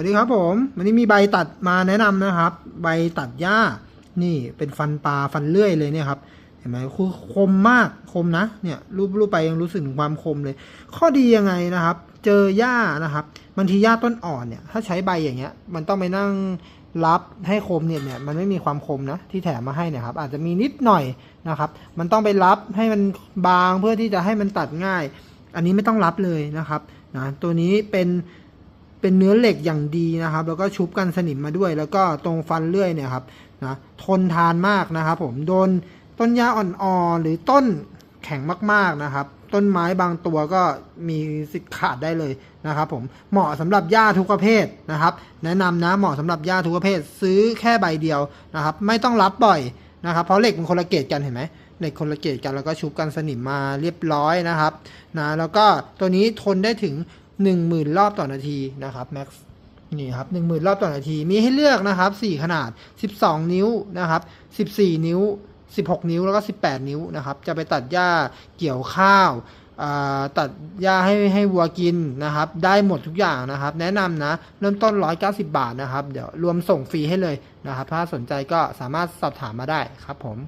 วัสดีครับผม วันนี้มีใบตัดมาแนะนำนะครับ ใบตัดหญ้า นี่เป็นฟันปลาฟันเลื่อยเลยเนี่ยครับ เห็นไหมคือคมมากคมนะ เนี่ยรูปรูปไปยังรู้สึกถึงความคมเลย ข้อดียังไงนะครับ เจอหญ้านะครับบางทีหญ้าต้นอ่อนเนี่ย ถ้าใช้ใบอย่างเงี้ย มันต้องไปนั่งรับให้คมเนี่ยเนี่ยมันไม่มีความคมนะที่แถมมาให้เนี่ยครับ อาจจะมีนิดหน่อยนะครับ มันต้องไปรับให้มันบางเพื่อที่จะให้มันตัดง่าย อันนี้ไม่ต้องรับเลยนะครับนะตัวนี้เป็น เป็นเนื้อเหล็กอย่างดีนะครับ แล้วก็ชุบกันสนิมมาด้วย แล้วก็ตรงฟันเลื่อยเนี่ยครับนะทนทานมากนะครับ ผมโดนต้นหญ้าอ่อนๆหรือต้นแข็งมากๆนะครับ ต้นไม้บางตัวก็มีสิทธิ์ขาดได้เลยนะครับ ผมเหมาะสำหรับหญ้าทุกประเภทนะครับ แนะนำนะเหมาะสำหรับหญ้าทุกประเภทซื้อแค่ใบเดียวนะครับ ไม่ต้องรับบ่อยนะครับ เพราะเหล็กมันคนละเกรดกันเห็นไหมเหล็กคนละเกรดกันแล้วก็ชุบกันสนิมมาเรียบร้อยนะครับนะแล้วก็ตัวนี้ทนได้ถึง 10,000 รอบต่อนาทีนะครับแม็กซ์นี่ครับ10,000 รอบต่อนาที มีให้เลือกนะครับ 4 ขนาด 12 นิ้วนะครับ 14 นิ้ว 16 นิ้วแล้วก็ 18 นิ้วนะครับ จะไปตัดหญ้าเกี่ยวข้าวตัดหญ้าให้ให้วัวกินนะครับ ได้หมดทุกอย่างนะครับ แนะนำนะ เริ่มต้น 190 บาทนะครับ เดี๋ยวรวมส่งฟรีให้เลยนะครับ ถ้าสนใจก็สามารถสอบถามมาได้ครับผม